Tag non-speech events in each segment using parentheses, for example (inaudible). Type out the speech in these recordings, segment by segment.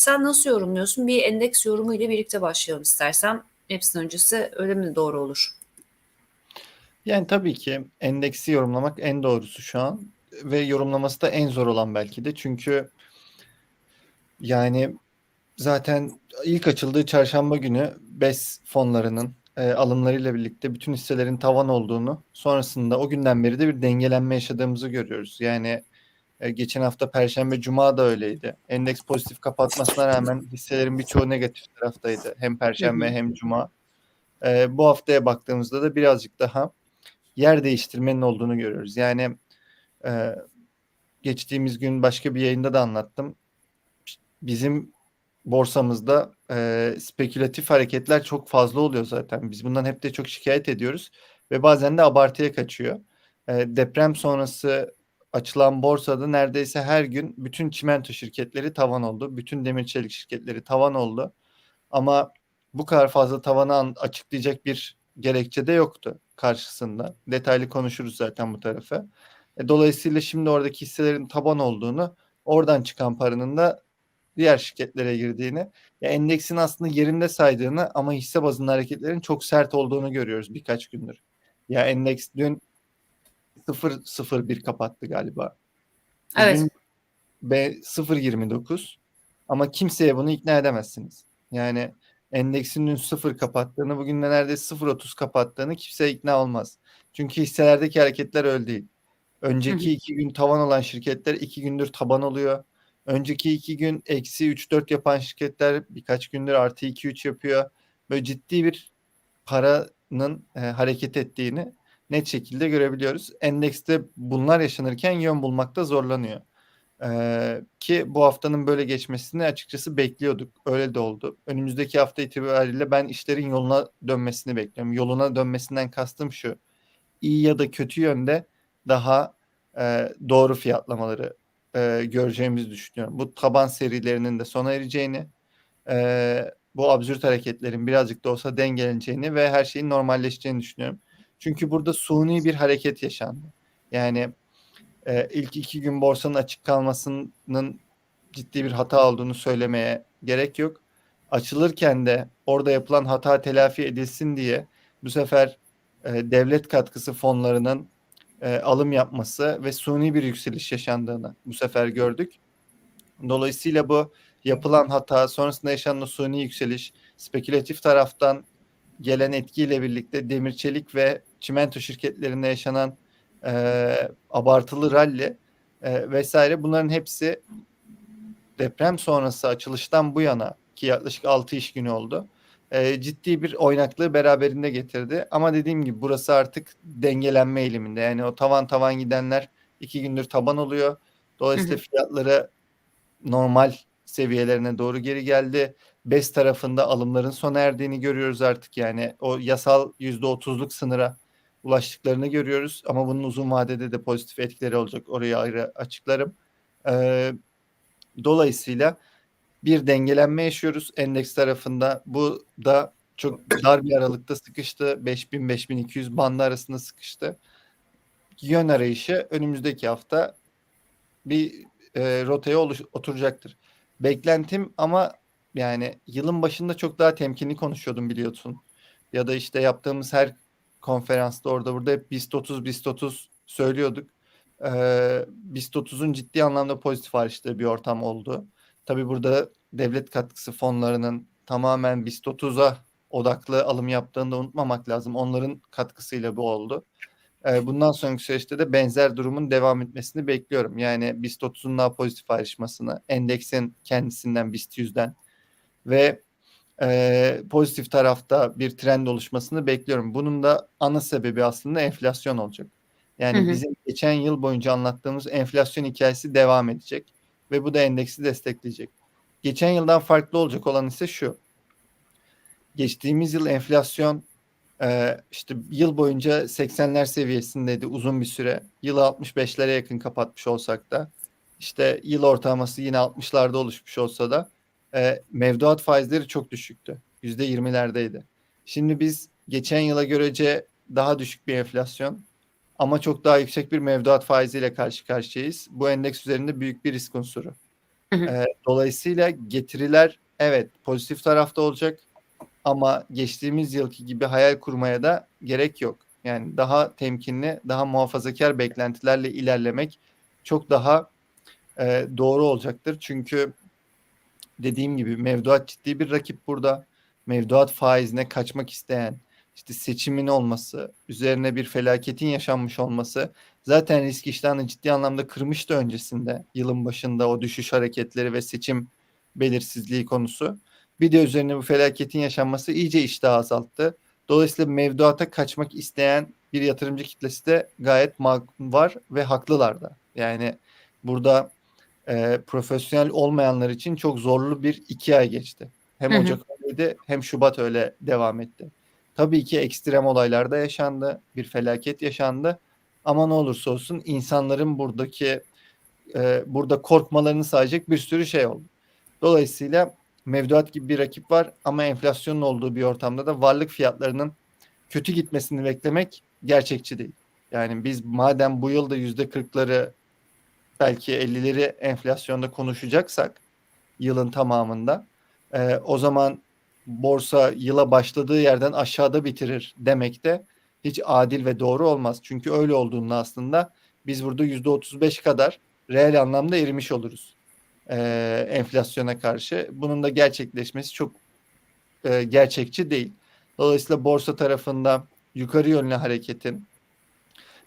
Sen nasıl yorumluyorsun? Bir endeks yorumu ile birlikte başlayalım istersen. Hepsinin öncesi öyle mi doğru olur? Yani tabii ki endeksi yorumlamak en doğrusu şu an ve yorumlaması da en zor olan belki de. Çünkü yani zaten ilk açıldığı çarşamba günü BES fonlarının e, alımlarıyla birlikte bütün hisselerin tavan olduğunu sonrasında o günden beri de bir dengelenme yaşadığımızı görüyoruz. Yani e, geçen hafta Perşembe Cuma da öyleydi. Endeks pozitif kapatmasına rağmen hisselerin birçoğu negatif taraftaydı. Hem Perşembe hem Cuma. E, bu haftaya baktığımızda da birazcık daha yer değiştirmenin olduğunu görüyoruz. Yani e, geçtiğimiz gün başka bir yayında da anlattım. Bizim borsamızda e, spekülatif hareketler çok fazla oluyor zaten. Biz bundan hep de çok şikayet ediyoruz ve bazen de abartıya kaçıyor. E, deprem sonrası açılan borsada neredeyse her gün bütün çimento şirketleri tavan oldu. Bütün demir çelik şirketleri tavan oldu. Ama bu kadar fazla tavanı açıklayacak bir gerekçe de yoktu karşısında. Detaylı konuşuruz zaten bu tarafı. E, dolayısıyla şimdi oradaki hisselerin taban olduğunu, oradan çıkan paranın da diğer şirketlere girdiğini, ya endeksin aslında yerinde saydığını ama hisse bazında hareketlerin çok sert olduğunu görüyoruz birkaç gündür. Ya endeks dün 0.01 kapattı galiba. Evet. B 0.29 ama kimseye bunu ikna edemezsiniz. Yani endeksin dün 0 kapattığını, bugün de neredeyse 0.30 kapattığını kimse ikna olmaz. Çünkü hisselerdeki hareketler öyle değil. Önceki hı hı. iki gün tavan olan şirketler iki gündür taban oluyor. Önceki iki gün eksi 3-4 yapan şirketler birkaç gündür artı 2-3 yapıyor. Böyle ciddi bir paranın e, hareket ettiğini net şekilde görebiliyoruz. Endekste bunlar yaşanırken yön bulmakta zorlanıyor. Ee, ki bu haftanın böyle geçmesini açıkçası bekliyorduk. Öyle de oldu. Önümüzdeki hafta itibariyle ben işlerin yoluna dönmesini bekliyorum. Yoluna dönmesinden kastım şu. İyi ya da kötü yönde daha e, doğru fiyatlamaları e, göreceğimizi düşünüyorum. Bu taban serilerinin de sona ereceğini, e, bu absürt hareketlerin birazcık da olsa dengeleneceğini ve her şeyin normalleşeceğini düşünüyorum. Çünkü burada suni bir hareket yaşandı. Yani e, ilk iki gün borsanın açık kalmasının ciddi bir hata olduğunu söylemeye gerek yok. Açılırken de orada yapılan hata telafi edilsin diye bu sefer e, devlet katkısı fonlarının e, alım yapması ve suni bir yükseliş yaşandığını bu sefer gördük. Dolayısıyla bu yapılan hata sonrasında yaşanan suni yükseliş spekülatif taraftan gelen etkiyle birlikte demir çelik ve çimento şirketlerinde yaşanan e, abartılı rally e, vesaire bunların hepsi deprem sonrası açılıştan bu yana ki yaklaşık 6 iş günü oldu. E, ciddi bir oynaklığı beraberinde getirdi. Ama dediğim gibi burası artık dengelenme eğiliminde. Yani o tavan tavan gidenler iki gündür taban oluyor. Dolayısıyla fiyatları normal seviyelerine doğru geri geldi. BES tarafında alımların sona erdiğini görüyoruz artık. Yani o yasal %30'luk sınıra ulaştıklarını görüyoruz. Ama bunun uzun vadede de pozitif etkileri olacak. Orayı ayrı açıklarım. Ee, dolayısıyla bir dengelenme yaşıyoruz endeks tarafında. Bu da çok dar bir aralıkta sıkıştı. 5000-5200 bandı arasında sıkıştı. Yön arayışı önümüzdeki hafta bir e, rotaya oluş, oturacaktır. Beklentim ama yani yılın başında çok daha temkinli konuşuyordum biliyorsun. Ya da işte yaptığımız her konferansta orada burada hep BIST 30 BIST 30 söylüyorduk. Ee, BIST 30'un ciddi anlamda pozitif ayrıştığı bir ortam oldu. Tabii burada devlet katkısı fonlarının tamamen BIST 30'a odaklı alım yaptığını da unutmamak lazım. Onların katkısıyla bu oldu. Ee, bundan sonraki süreçte de benzer durumun devam etmesini bekliyorum. Yani BIST 30'un daha pozitif ayrışmasını, endeksin kendisinden BIST 100'den ve e, pozitif tarafta bir trend oluşmasını bekliyorum. Bunun da ana sebebi aslında enflasyon olacak. Yani hı hı. bizim geçen yıl boyunca anlattığımız enflasyon hikayesi devam edecek ve bu da endeksi destekleyecek. Geçen yıldan farklı olacak olan ise şu. Geçtiğimiz yıl enflasyon e, işte yıl boyunca 80'ler seviyesindeydi uzun bir süre. Yılı 65'lere yakın kapatmış olsak da işte yıl ortalaması yine 60'larda oluşmuş olsa da e, mevduat faizleri çok düşüktü. Yüzde yirmilerdeydi. Şimdi biz geçen yıla görece daha düşük bir enflasyon ama çok daha yüksek bir mevduat faiziyle karşı karşıyayız. Bu endeks üzerinde büyük bir risk unsuru. Hı hı. Eee, dolayısıyla getiriler evet pozitif tarafta olacak ama geçtiğimiz yılki gibi hayal kurmaya da gerek yok. Yani daha temkinli, daha muhafazakar beklentilerle ilerlemek çok daha eee, doğru olacaktır. Çünkü dediğim gibi mevduat ciddi bir rakip burada. Mevduat faizine kaçmak isteyen, işte seçimin olması, üzerine bir felaketin yaşanmış olması zaten risk iştahını ciddi anlamda kırmıştı öncesinde. Yılın başında o düşüş hareketleri ve seçim belirsizliği konusu. Bir de üzerine bu felaketin yaşanması iyice iştahı azalttı. Dolayısıyla mevduata kaçmak isteyen bir yatırımcı kitlesi de gayet var ve haklılar da. Yani burada e, profesyonel olmayanlar için çok zorlu bir iki ay geçti. Hem. Ocak öyleydi hem Şubat öyle devam etti. Tabii ki ekstrem olaylar da yaşandı. Bir felaket yaşandı. Ama ne olursa olsun insanların buradaki e, burada korkmalarını sağlayacak bir sürü şey oldu. Dolayısıyla mevduat gibi bir rakip var ama enflasyonun olduğu bir ortamda da varlık fiyatlarının kötü gitmesini beklemek gerçekçi değil. Yani biz madem bu yılda yüzde kırkları belki 50'leri enflasyonda konuşacaksak yılın tamamında e, o zaman borsa yıla başladığı yerden aşağıda bitirir demek de hiç adil ve doğru olmaz. Çünkü öyle olduğunda aslında biz burada %35 kadar reel anlamda erimiş oluruz e, enflasyona karşı. Bunun da gerçekleşmesi çok e, gerçekçi değil. Dolayısıyla borsa tarafında yukarı yönlü hareketin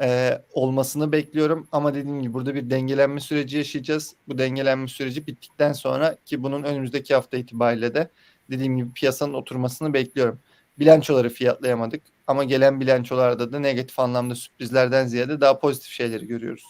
e, olmasını bekliyorum. Ama dediğim gibi burada bir dengelenme süreci yaşayacağız. Bu dengelenme süreci bittikten sonra ki bunun önümüzdeki hafta itibariyle de dediğim gibi piyasanın oturmasını bekliyorum. Bilançoları fiyatlayamadık ama gelen bilançolarda da negatif anlamda sürprizlerden ziyade daha pozitif şeyleri görüyoruz.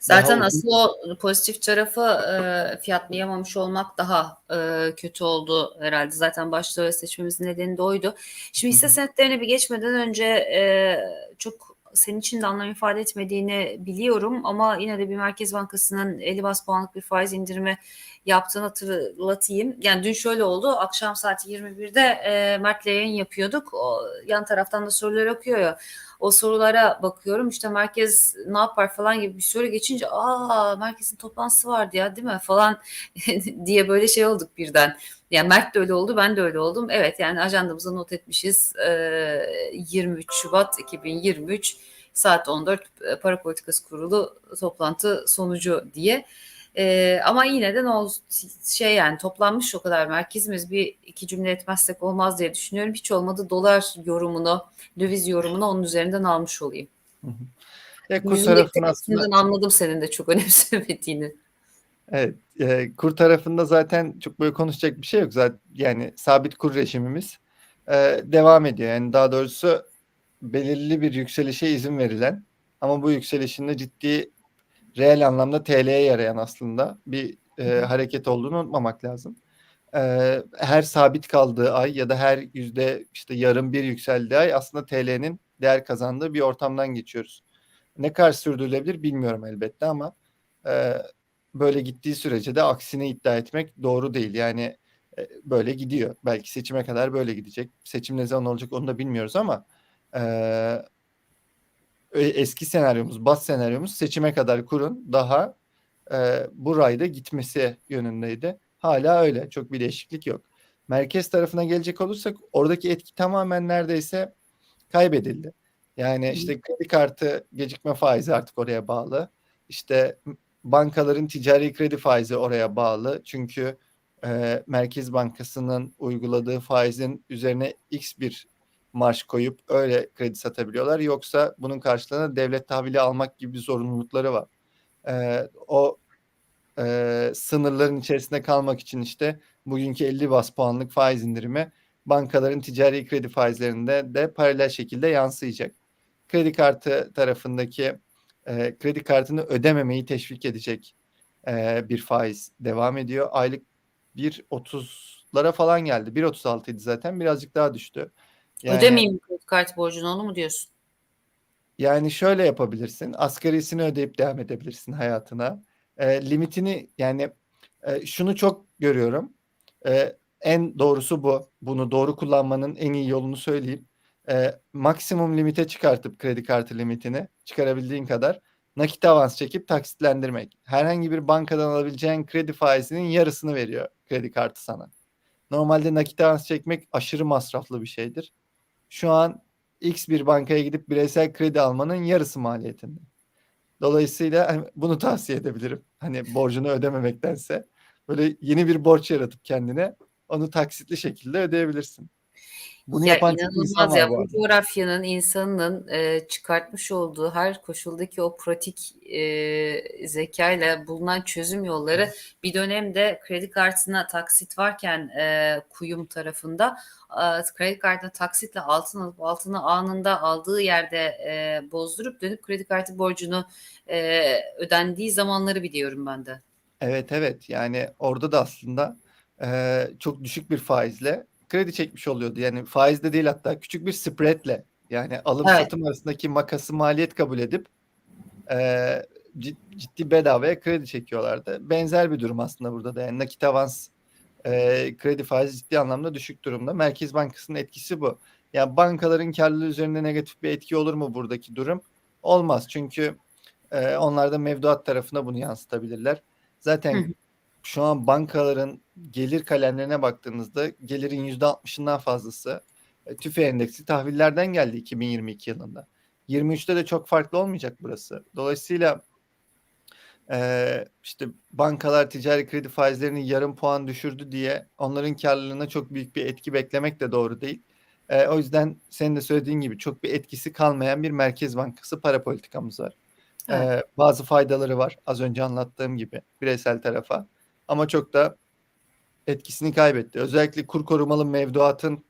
Zaten Daha asıl o pozitif tarafı e, fiyatlayamamış olmak daha e, kötü oldu herhalde. Zaten başta öyle seçmemizin nedeni de oydu. Şimdi hisse senetlerine bir geçmeden önce e, çok senin için de anlam ifade etmediğini biliyorum ama yine de bir Merkez Bankası'nın 50 bas puanlık bir faiz indirimi yaptığını hatırlatayım. Yani dün şöyle oldu. Akşam saati 21'de e, Mert'le yayın yapıyorduk. O, yan taraftan da sorular okuyor ya. O sorulara bakıyorum. İşte merkez ne yapar falan gibi bir soru geçince aa merkezin toplantısı vardı ya değil mi falan (laughs) diye böyle şey olduk birden. Yani Mert de öyle oldu, ben de öyle oldum. Evet yani ajandamıza not etmişiz. Ee, 23 Şubat 2023 saat 14 e, Para Politikası Kurulu toplantı sonucu diye. Ee, ama yine de ne oldu şey yani toplanmış o kadar merkezimiz bir iki cümle etmezsek olmaz diye düşünüyorum. Hiç olmadı dolar yorumunu, döviz yorumunu onun üzerinden almış olayım. Ya kur Yüzündeki tarafını aslında anladım senin de çok (laughs) önemsemediğini. Evet, e, kur tarafında zaten çok böyle konuşacak bir şey yok. Zaten yani sabit kur rejimimiz e, devam ediyor. Yani daha doğrusu belirli bir yükselişe izin verilen ama bu yükselişin de ciddi reel anlamda TL'ye yarayan aslında bir e, hareket olduğunu unutmamak lazım. E, her sabit kaldığı ay ya da her yüzde işte yarım bir yükseldiği ay aslında TL'nin değer kazandığı bir ortamdan geçiyoruz. Ne kadar sürdürülebilir bilmiyorum elbette ama e, böyle gittiği sürece de aksine iddia etmek doğru değil. Yani e, böyle gidiyor. Belki seçime kadar böyle gidecek. Seçim ne zaman olacak onu da bilmiyoruz ama e, eski senaryomuz, bas senaryomuz seçime kadar kurun daha e, bu rayda gitmesi yönündeydi. Hala öyle. Çok bir değişiklik yok. Merkez tarafına gelecek olursak oradaki etki tamamen neredeyse kaybedildi. Yani işte kredi kartı gecikme faizi artık oraya bağlı. İşte bankaların ticari kredi faizi oraya bağlı. Çünkü e, Merkez Bankası'nın uyguladığı faizin üzerine x bir marş koyup öyle kredi satabiliyorlar. Yoksa bunun karşılığında devlet tahvili almak gibi bir zorunlulukları var. E, o e, sınırların içerisinde kalmak için işte bugünkü 50 bas puanlık faiz indirimi bankaların ticari kredi faizlerinde de paralel şekilde yansıyacak. Kredi kartı tarafındaki e, kredi kartını ödememeyi teşvik edecek e, bir faiz devam ediyor. Aylık 1.30'lara falan geldi. 1.36 idi zaten birazcık daha düştü. Yani, Ödemeyeyim kredi kartı borcunu onu mu diyorsun? Yani şöyle yapabilirsin. Asgarisini ödeyip devam edebilirsin hayatına. E, limitini yani e, şunu çok görüyorum. E, en doğrusu bu. Bunu doğru kullanmanın en iyi yolunu söyleyeyim. E, maksimum limite çıkartıp kredi kartı limitini çıkarabildiğin kadar nakit avans çekip taksitlendirmek. Herhangi bir bankadan alabileceğin kredi faizinin yarısını veriyor kredi kartı sana. Normalde nakit avans çekmek aşırı masraflı bir şeydir. Şu an X bir bankaya gidip bireysel kredi almanın yarısı maliyetinde. Dolayısıyla hani bunu tavsiye edebilirim. Hani borcunu ödememektense böyle yeni bir borç yaratıp kendine onu taksitli şekilde ödeyebilirsin. Bunu Ya yapan inanılmaz ya bu coğrafyanın insanın e, çıkartmış olduğu her koşuldaki o pratik e, zekayla bulunan çözüm yolları bir dönemde kredi kartına taksit varken e, kuyum tarafında e, kredi kartına taksitle altın alıp altını anında aldığı yerde e, bozdurup dönüp kredi kartı borcunu e, ödendiği zamanları biliyorum ben de. Evet evet. Yani orada da aslında eee, çok düşük bir faizle kredi çekmiş oluyordu. Yani faizde değil hatta küçük bir spreadle yani alım Evet. satım arasındaki makası maliyet kabul edip cid- ciddi bedavaya kredi çekiyorlardı. Benzer bir durum aslında burada da yani nakit avans eee, kredi faizi ciddi anlamda düşük durumda. Merkez Bankası'nın etkisi bu. Yani bankaların karlılığı üzerinde negatif bir etki olur mu buradaki durum? Olmaz çünkü eee, onlar da mevduat tarafına bunu yansıtabilirler. Zaten hı. Şu an bankaların gelir kalemlerine baktığınızda gelirin %60'ından fazlası e, tüfe endeksli tahvillerden geldi 2022 yılında. 23'te de çok farklı olmayacak burası. Dolayısıyla e, işte bankalar ticari kredi faizlerini yarım puan düşürdü diye onların karlılığına çok büyük bir etki beklemek de doğru değil. E, o yüzden senin de söylediğin gibi çok bir etkisi kalmayan bir merkez bankası para politikamız var. Evet. Bazı faydaları var az önce anlattığım gibi bireysel tarafa ama çok da etkisini kaybetti. Özellikle kur korumalı mevduatın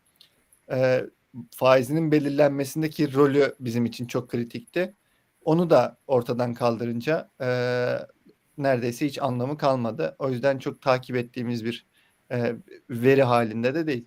e, faizinin belirlenmesindeki rolü bizim için çok kritikti. Onu da ortadan kaldırınca e, neredeyse hiç anlamı kalmadı. O yüzden çok takip ettiğimiz bir e, veri halinde de değil.